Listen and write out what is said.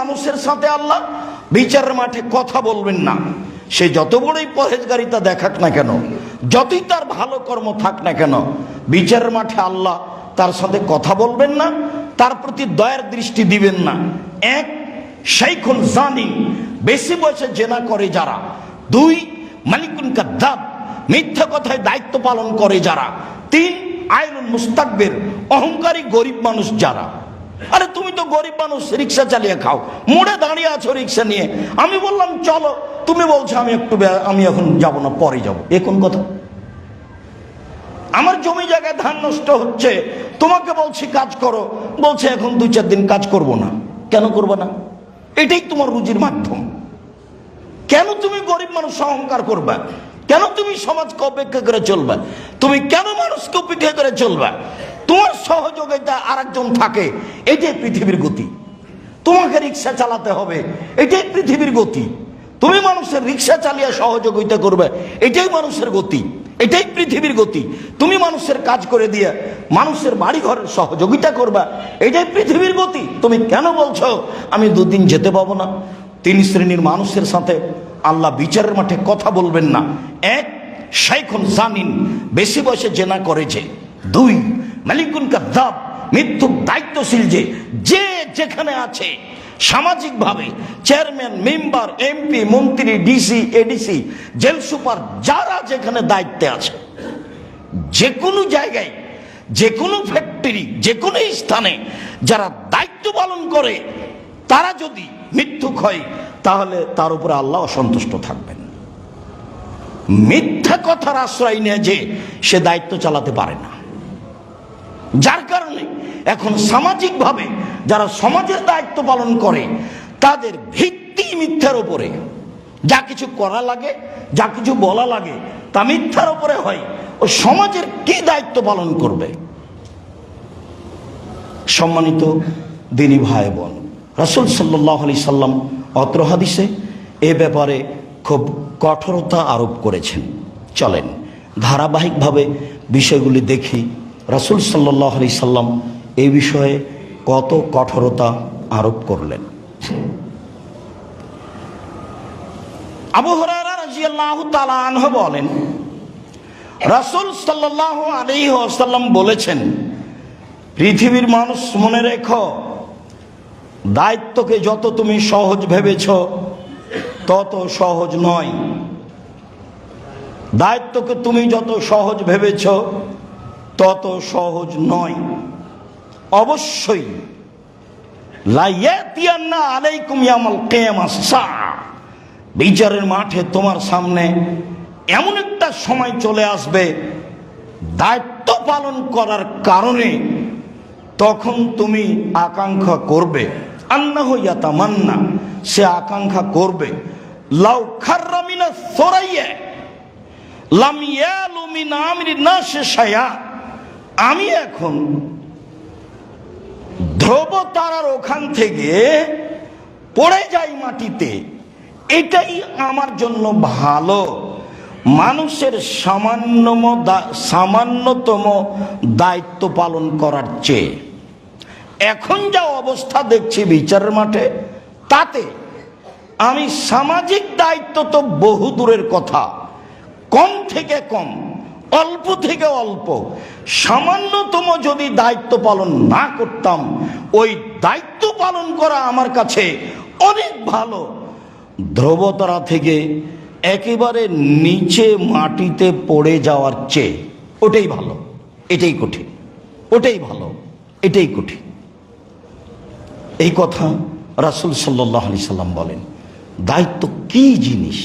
মানুষের সাথে আল্লাহ বিচারের মাঠে কথা বলবেন না। সে যত বড়ই পরেজগারিতা দেখাক না কেন, যতই তার ভালো কর্ম থাক না কেন বিচারের মাঠে আল্লাহ তার সাথে কথা বলবেন না, তার প্রতি দয়ার দৃষ্টি দিবেন না। এক শাইখুন জানি বেশি বয়সে জেনা করে যারা। দুই, মালিকুন কাদ্দাব, মিথ্যা কথায় দায়িত্ব পালন করে যারা। তিন, আইনুল মুস্তাকবের, অহংকারী গরিব মানুষ যারা। আরে তুমি তো গরিব মানুষ, রিক্সা চালিয়ে খাও। মোড়ে দাঁড়িয়ে আছো রিক্সা নিয়ে। আমি বললাম, চলো। তুমি বলছো, আমি একটু আমি এখন যাব না, পরে যাব। এ কোন কথা? আমার জমি জায়গায় ধান নষ্ট হচ্ছে। তোমাকে বলছি, কাজ করো। বলছে, এখন দুই চার দিন কাজ করব না। কেন করব না? এটাই তোমার রুজির মাধ্যম। কেন তুমি গরিব মানুষ অহংকার করবা? কেন তুমি সমাজকে অপেক্ষা করে চলবা? তুমি কেন মানুষকে অপেক্ষা করে চলবা? তোমার সহযোগিতা আরেকজন থাকে এটাই পৃথিবীর গতি। তোমাকে রিক্সা চালাতে হবে এটাই পৃথিবীর গতি। তুমি মানুষের রিক্সা চালিয়ে সহযোগিতা করবে, এটাই মানুষের গতি, এটাই পৃথিবীর গতি। তুমি মানুষের কাজ করে দিয়ে মানুষের বাড়ি ঘরের সহযোগিতা করবা, এটাই পৃথিবীর গতি। তুমি কেন বলছো, আমি দুদিন যেতে পাবো না? তিন শ্রেণির মানুষের সাথে আল্লাহ বিচারের মাঠে কথা বলবেন না। এক, শাইখুন জানিন, বেশি বয়সে জেনা করেছে দুই মালিকুন কাদ্দাব মৃত্যুক দায়িত্বশীল যে যে যেখানে আছে, সামাজিকভাবে, চেয়ারম্যান, মেম্বার, এমপি, মন্ত্রী, ডিসি, এডিসি, জেল সুপার, যারা যেখানে দায়িত্বে আছে, যে কোনো জায়গায়, যে কোনো ফ্যাক্টরি, যে কোনো স্থানে যারা দায়িত্ব পালন করে, তারা যদি মৃত্যুক হয়, তাহলে তার উপরে আল্লাহ অসন্তুষ্ট থাকবেন। মিথ্যা কথার আশ্রয় নিয়ে যে, সে দায়িত্ব চালাতে পারে না। যার কারণে এখন সামাজিকভাবে যারা সমাজের দায়িত্ব পালন করে, তাদের ভিত্তি মিথ্যার ওপরে যা কিছু করা লাগে, যা কিছু বলা লাগে, তা মিথ্যার ওপরে হয়। ও সমাজের কি দায়িত্ব পালন করবে? সম্মানিত দিনী ভাই বোন, রসুল সাল্লাহ আলি সাল্লাম অত্র হাদিসে এ ব্যাপারে খুব কঠোরতা আরোপ করেছেন। চলেন, ধারাবাহিকভাবে বিষয়গুলি দেখি। রসুল সাল্লাহ আলি সাল্লাম এই বিষয়ে কত কঠোরতা আরোপ করলেন। আবু আনহু বলেন, রাসূল সাল্লাল্লাহু আলাইহি ওয়াসাল্লাম বলেছেন, পৃথিবীর মানুষ মনে রেখো, দায়িত্বকে যত তুমি সহজ ভেবেছ, তত সহজ নয়। দায়িত্বকে তুমি যত সহজ ভেবেছ তত সহজ নয়। অবশ্যই বিচারের মাঠে তোমার সামনে এমন একটা সময় চলে আসবে, দায়িত্ব পালন করার কারণে তখন তুমি আকাঙ্ক্ষা করবে। আন্না হইয়া তামান্না সে আকাঙ্ক্ষা করবে। লাউ খাররামিনা সরাইয়া লামিয়া মিন আমরি না সে সায়া আমি এখন ধ্রুব তারার ওখান থেকে পড়ে যাই মাটিতে, এটাই আমার জন্য ভালো। মানুষের সামান্যম সামান্যতম দায়িত্ব পালন করার চেয়ে এখন যা অবস্থা দেখছি বিচারের মাঠে, তাতে আমি সামাজিক দায়িত্ব তো বহু দূরের কথা, কম থেকে কম অল্প থেকে অল্প। সামান্যতম যদি দায়িত্ব পালন না করতাম, ওই দায়িত্ব পালন করা আমার কাছে অনেক ভালো। ধ্রুবতারা থেকে একেবারে নিচে মাটিতে পড়ে যাওয়ার চেয়ে ওটাই ভালো, এটাই কঠিন, ওটাই ভালো, এটাই কঠিন। এই কথা রাসুল সাল্লাহ আলি সাল্লাম বলেন, দায়িত্ব কি জিনিস?